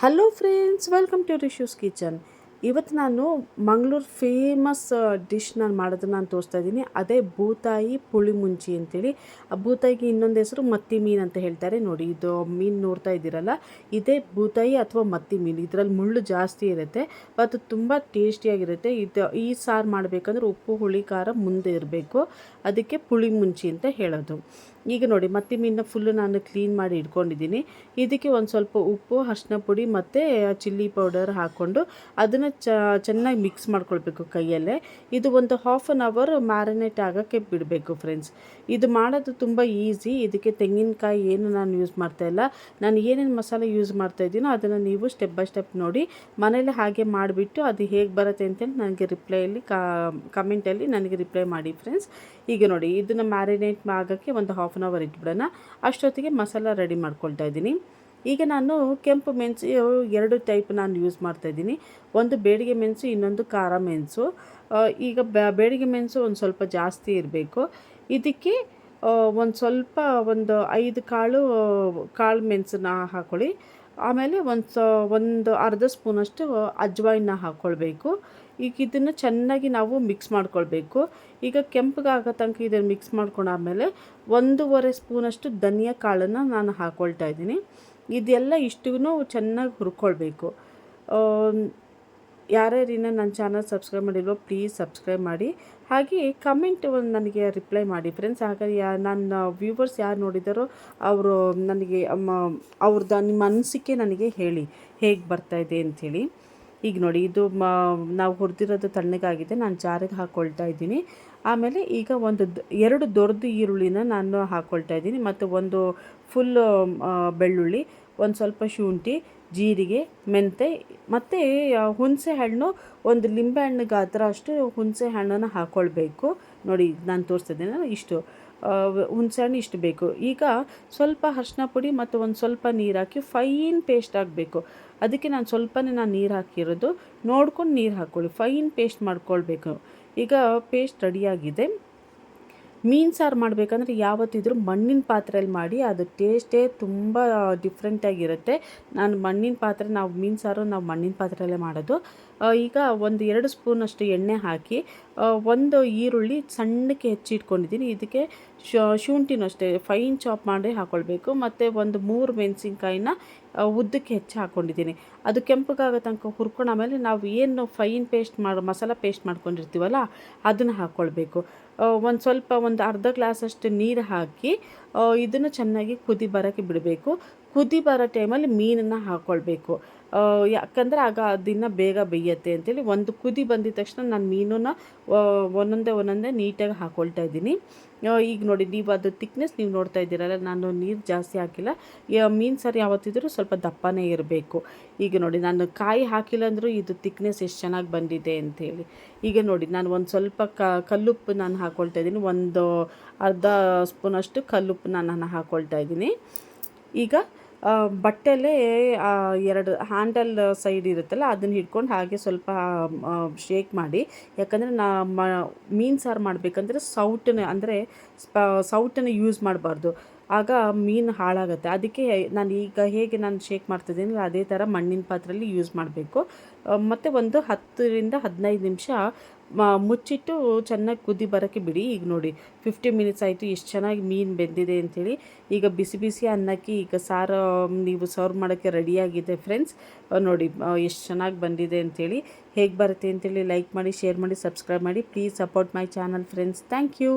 Hello friends welcome to Rishu's kitchen ಇವತ್ತು ನಾನು Mangaluru famous dish ನಾನು ಮಾಡೋದನ್ನ ನಾನು ತೋರಿಸ್ತಾ ಇದ್ದೀನಿ. ಅದೇ ಬೂತಾಯಿ ಪುಳಿ ಮುಂಚಿ ಅಂತೇಳಿ. ಆ ಬೂತಾಯಿಗೆ ಇನ್ನೊಂದು ಹೆಸರು ಮತ್ತಿ ಮೀನು ಅಂತ ಹೇಳ್ತಾರೆ. ನೋಡಿ, ಇದು ಮೀನು ನೋಡ್ತಾ ಇದ್ದೀರಲ್ಲ? ಇದೇ ಬೂತಾಯಿ ಅಥವಾ ಮತ್ತಿ ಮೀನು. ಇದರಲ್ಲಿ ಮುಳ್ಳು ಜಾಸ್ತಿ ಇರುತ್ತೆ. ಮತ್ತು ತುಂಬ ಟೇಸ್ಟಿಯಾಗಿರುತ್ತೆ ಇದು ಈ ಸಾರು ಮಾಡಬೇಕಂದ್ರೆ ಉಪ್ಪು, ಹುಳಿ, ಖಾರ ಮುಂದೆ ಇರಬೇಕು. ಅದಕ್ಕೆ ಪುಳಿ ಮುಂಚಿ ಅಂತ ಹೇಳೋದು. ಈಗ ನೋಡಿ, ಮತ್ತೆ ಮೀನನ್ನ ಫುಲ್ಲು ನಾನು ಕ್ಲೀನ್ ಮಾಡಿ ಇಟ್ಕೊಂಡಿದ್ದೀನಿ. ಇದಕ್ಕೆ ಒಂದು ಸ್ವಲ್ಪ ಉಪ್ಪು ಅರ್ಶಿನ ಪುಡಿ ಮತ್ತು ಚಿಲ್ಲಿ ಪೌಡರ್ ಹಾಕ್ಕೊಂಡು ಅದನ್ನು ಚೆನ್ನಾಗಿ ಮಿಕ್ಸ್ ಮಾಡ್ಕೊಳ್ಬೇಕು ಕೈಯಲ್ಲೇ. ಇದು ಒಂದು ಹಾಫ್ ಆನ್ ಅವರ್ ಮ್ಯಾರಿನೇಟ್ ಆಗೋಕ್ಕೆ ಬಿಡಬೇಕು ಫ್ರೆಂಡ್ಸ್ ಇದು ಮಾಡೋದು ತುಂಬ ಈಸಿ ಇದಕ್ಕೆ ತೆಂಗಿನಕಾಯಿ ಏನು ನಾನು ಯೂಸ್ ಮಾಡ್ತಾ ಇಲ್ಲ. ನಾನು ಏನೇನು ಮಸಾಲೆ ಯೂಸ್ ಮಾಡ್ತಾ ಇದ್ದೀನೋ ಅದನ್ನು ನೀವು ಸ್ಟೆಪ್ ಬೈ ಸ್ಟೆಪ್ ನೋಡಿ, ಮನೇಲಿ ಹಾಗೆ ಮಾಡಿಬಿಟ್ಟು ಅದು ಹೇಗೆ ಬರುತ್ತೆ ಅಂತೇಳಿ ನನಗೆ ರಿಪ್ಲೈಯಲ್ಲಿ ಕಮೆಂಟಲ್ಲಿ ನನಗೆ ರಿಪ್ಲೈ ಮಾಡಿ ಫ್ರೆಂಡ್ಸ್ ಈಗ ನೋಡಿ, ಇದನ್ನು ಮ್ಯಾರಿನೇಟ್ ಆಗೋಕ್ಕೆ ಒಂದು ಹಾಫ್ ಆನ್ ಅವರ್ ಇಟ್ಬಿಡೋಣ. ಅಷ್ಟೊತ್ತಿಗೆ ಮಸಾಲ ರೆಡಿ ಮಾಡ್ಕೊಳ್ತಾ ಇದ್ದೀನಿ. ಈಗ ನಾನು ಕೆಂಪು ಮೆಣಸು ಎರಡು ಟೈಪ್ ನಾನು ಯೂಸ್ ಮಾಡ್ತಾಯಿದ್ದೀನಿ ಒಂದು ಬೇಡಿಗೆ ಮೆಣಸು, ಇನ್ನೊಂದು ಖಾರ ಮೆಣಸು. ಈಗ ಬೇಡಿಗೆ ಮೆಣಸು ಒಂದು ಸ್ವಲ್ಪ ಜಾಸ್ತಿ ಇರಬೇಕು. ಇದಕ್ಕೆ ಒಂದು ಸ್ವಲ್ಪ ಒಂದು ಐದು ಕಾಳು ಕಾಳು ಮೆಣಸನ್ನ ಹಾಕ್ಕೊಳ್ಳಿ ಆಮೇಲೆ ಒಂದು ಸ ಒಂದು ಅರ್ಧ ಸ್ಪೂನಷ್ಟು ಅಜ್ವಾಯಿನ ಹಾಕ್ಕೊಳ್ಬೇಕು ಈಗ ಇದನ್ನು ಚೆನ್ನಾಗಿ ನಾವು ಮಿಕ್ಸ್ ಮಾಡ್ಕೊಳ್ಬೇಕು. ಈಗ ಕೆಂಪಗಾಗೋ ತನಕ ಇದನ್ನು ಮಿಕ್ಸ್ ಮಾಡ್ಕೊಂಡಾದ್ಮೇಲೆ ಒಂದೂವರೆ ಸ್ಪೂನಷ್ಟು ಧನಿಯಾ ಕಾಳನ್ನು ನಾನು ಹಾಕ್ಕೊಳ್ತಾ ಇದ್ದೀನಿ. ಇದೆಲ್ಲ ಇಷ್ಟೂ ಚೆನ್ನಾಗಿ ಹುರ್ಕೊಳ್ಬೇಕು. ಯಾರ್ಯಾರಿನ ನನ್ನ ಚಾನಲ್ ಸಬ್ಸ್ಕ್ರೈಬ್ ಮಾಡಿಲ್ವೋ ಪ್ಲೀಸ್ ಸಬ್ಸ್ಕ್ರೈಬ್ ಮಾಡಿ. ಹಾಗೆ ಕಮೆಂಟ್ ಒಂದು ನನಗೆ ರಿಪ್ಲೈ ಮಾಡಿ. ಫ್ರೆಂಡ್ಸ್ ಹಾಗಾಗಿ ಯಾ, ನನ್ನ ವ್ಯೂವರ್ಸ್ ಯಾರು ನೋಡಿದಾರೋ ಅವರು ನನಗೆ ಅವ್ರದ್ದು ನಿಮ್ಮ ಅನಿಸಿಕೆ ನನಗೆ ಹೇಳಿ. ಹೇಗೆ ಬರ್ತಾಯಿದೆ ಅಂಥೇಳಿ ಈಗ ನೋಡಿ, ಇದು ನಾವು ಹುರಿದಿರೋದು ತಣ್ಣಗಾಗಿದೆ. ನಾನು ಜಾರಿಗೆ ಹಾಕ್ಕೊಳ್ತಾ ಇದ್ದೀನಿ. ಆಮೇಲೆ ಈಗ ಒಂದು ಎರಡು ದೊಡ್ಡ ಈರುಳ್ಳಿನ ನಾನು ಹಾಕ್ಕೊಳ್ತಾ ಇದ್ದೀನಿ. ಮತ್ತು ಒಂದು ಫುಲ್ ಬೆಳ್ಳುಳ್ಳಿ, ಒಂದು ಸ್ವಲ್ಪ ಶುಂಠಿ ಜೀರಿಗೆ, ಮೆಂತೆ, ಮತ್ತು ಹುಣಸೆ ಹಣ್ಣು, ಒಂದು ಲಿಂಬೆ ಹಣ್ಣು ಗಾತ್ರ ಅಷ್ಟು ಹುಣಸೆ ಹಣ್ಣನ್ನು ಹಾಕ್ಕೊಳ್ಬೇಕು ನೋಡಿ, ನಾನು ತೋರಿಸ್ತಿದ್ದೇನೆ ಇಷ್ಟು. ಹುಣಸೆ ಹಣ್ಣು ಇಷ್ಟು ಬೇಕು. ಈಗ ಸ್ವಲ್ಪ ಅರ್ಶಿನ ಪುಡಿ ಮತ್ತು ಒಂದು ಸ್ವಲ್ಪ ನೀರು ಹಾಕಿ ಫೈನ್ ಪೇಸ್ಟ್ ಆಗಬೇಕು. ಅದಕ್ಕೆ ನಾನು ಸ್ವಲ್ಪನೇ ನಾನು ನೀರು ಹಾಕಿರೋದು. ನೋಡ್ಕೊಂಡು ನೀರು ಹಾಕ್ಕೊಳ್ಳಿ ಫೈನ್ ಪೇಸ್ಟ್ ಮಾಡ್ಕೊಳ್ಬೇಕು. ಈಗ ಪೇಸ್ಟ್ ರೆಡಿಯಾಗಿದೆ ಮೀನು ಸಾರು ಮಾಡಬೇಕಂದ್ರೆ ಯಾವತ್ತಿದ್ರೂ ಮಣ್ಣಿನ ಪಾತ್ರೆಯಲ್ಲಿ ಮಾಡಿ ಅದು ಟೇಸ್ಟೇ ತುಂಬ ಡಿಫ್ರೆಂಟಾಗಿರುತ್ತೆ ನಾನು ಮಣ್ಣಿನ ಪಾತ್ರೆ, ನಾವು ಮೀನು ಸಾರು ನಾವು ಮಣ್ಣಿನ ಪಾತ್ರೆಯಲ್ಲೇ ಮಾಡೋದು. ಈಗ ಒಂದು ಎರಡು ಸ್ಪೂನಷ್ಟು ಎಣ್ಣೆ ಹಾಕಿ ಒಂದು ಈರುಳ್ಳಿ ಸಣ್ಣಕ್ಕೆ ಹೆಚ್ಚಿಟ್ಕೊಂಡಿದ್ದೀನಿ ಇದಕ್ಕೆ ಶುಂಠಿನೂ ಅಷ್ಟೇ ಫೈನ್ ಚಾಪ್ ಮಾಡಿ ಹಾಕ್ಕೊಳ್ಬೇಕು ಮತ್ತು ಒಂದು ಮೂರು ಮೆಣಸಿನ್ಕಾಯಿನ ಉದ್ದಕ್ಕೆ ಹೆಚ್ಚಿ ಹಾಕ್ಕೊಂಡಿದ್ದೀನಿ ಅದು ಕೆಂಪಗಾಗೋ ತನಕ ಹುರ್ಕೊಂಡ ಆಮೇಲೆ ನಾವು ಏನು ಫೈನ್ ಪೇಸ್ಟ್ ಮಾಡಿ, ಮಸಾಲ ಪೇಸ್ಟ್ ಮಾಡ್ಕೊಂಡಿರ್ತೀವಲ್ಲ, ಅದನ್ನು ಹಾಕ್ಕೊಳ್ಬೇಕು ಒಂದು ಸ್ವಲ್ಪ, ಒಂದು ಅರ್ಧ ಗ್ಲಾಸಷ್ಟು ನೀರು ಹಾಕಿ ಇದನ್ನು ಚೆನ್ನಾಗಿ ಕುದಿ ಬರೋಕ್ಕೆ ಬಿಡಬೇಕು. ಕುದಿ ಬರೋ ಟೈಮಲ್ಲಿ ಮೀನನ್ನು ಹಾಕ್ಕೊಳ್ಬೇಕು ಯಾಕಂದರೆ ಆಗ ದಿನ ಬೇಗ ಬೇಯುತ್ತೆ ಅಂತೇಳಿ ಒಂದು ಕುದಿ ಬಂದಿದ ತಕ್ಷಣ ನಾನು ಮೀನನ್ನು ಒಂದೊಂದೇ ಒಂದೊಂದೇ ನೀಟಾಗಿ ಹಾಕ್ಕೊಳ್ತಾ ಇದ್ದೀನಿ. ಈಗ ನೋಡಿ, ನೀವು ಅದು ತಿಕ್ನೆಸ್ ನೀವು ನೋಡ್ತಾ ಇದ್ದೀರಲ್ಲ, ನಾನು ನೀರು ಜಾಸ್ತಿ ಹಾಕಿಲ್ಲ. ಮೀನು ಸಾರು ಯಾವತ್ತಿದ್ರೂ ಸ್ವಲ್ಪ ದಪ್ಪನೇ ಇರಬೇಕು. ಈಗ ನೋಡಿ, ನಾನು ಕಾಯಿ ಹಾಕಿಲ್ಲ ಅಂದರೂ ಇದು ತಿಕ್ನೆಸ್ ಎಷ್ಟು ಚೆನ್ನಾಗಿ ಬಂದಿದೆ ಅಂಥೇಳಿ. ಈಗ ನೋಡಿ, ನಾನು ಒಂದು ಸ್ವಲ್ಪ ಕ, ಕಲ್ಲುಪ್ಪು ನಾನು ಹಾಕ್ಕೊಳ್ತಾ ಇದ್ದೀನಿ. ಒಂದು ಅರ್ಧ ಸ್ಪೂನಷ್ಟು ಕಲ್ಲುಪ್ಪು ನಾನು ಹಾಕ್ಕೊಳ್ತಾ ಇದ್ದೀನಿ. ಈಗ ಬಟ್ಟೆಲೇ ಎರಡು ಹ್ಯಾಂಡಲ್ ಸೈಡ್ ಇರುತ್ತಲ್ಲ, ಅದನ್ನು ಹಿಡ್ಕೊಂಡು ಹಾಗೆ ಸ್ವಲ್ಪ ಶೇಕ್ ಮಾಡಿ. ಯಾಕಂದರೆ ನಾ ಮೀನು ಸಾರು ಮಾಡಬೇಕಂದ್ರೆ ಸೌಟನ್ನು, ಅಂದರೆ ಸೌಟನ್ನು ಯೂಸ್ ಮಾಡಬಾರ್ದು. ಆಗ ಮೀನು ಹಾಳಾಗುತ್ತೆ. ಅದಕ್ಕೆ ನಾನು ಈಗ ಹೇಗೆ ನಾನು ಶೇಕ್ ಮಾಡ್ತಿದ್ದೀನಿ ಅದೇ ಥರ ಮಣ್ಣಿನ ಪಾತ್ರೆಯಲ್ಲಿ ಯೂಸ್ ಮಾಡಬೇಕು. ಮತ್ತು ಒಂದು ಹತ್ತರಿಂದ ಹದಿನೈದು ನಿಮಿಷ ಮುಚ್ಚಿಟ್ಟು ಚೆನ್ನಾಗಿ ಕುದಿ ಬರೋಕ್ಕೆ ಬಿಡಿ. ಈಗ ನೋಡಿ ಫಿಫ್ಟಿ ಮಿನಿಟ್ಸ್ ಆಯಿತು, ಎಷ್ಟು ಚೆನ್ನಾಗಿ ಮೀನು ಬೆಂದಿದೆ ಅಂಥೇಳಿ ಈಗ ಬಿಸಿ ಬಿಸಿ ಅನ್ನಕ್ಕೆ ಈಗ ಸಾರು, ನೀವು ಸರ್ವ್ ಮಾಡೋಕ್ಕೆ ರೆಡಿಯಾಗಿದೆ ಫ್ರೆಂಡ್ಸ್ ನೋಡಿ ಎಷ್ಟು ಚೆನ್ನಾಗಿ ಬಂದಿದೆ ಅಂಥೇಳಿ ಹೇಗೆ ಬರುತ್ತೆ ಅಂತೇಳಿ ಲೈಕ್ ಮಾಡಿ ಶೇರ್ ಮಾಡಿ ಸಬ್ಸ್ಕ್ರೈಬ್ ಮಾಡಿ. Please support my channel friends thank you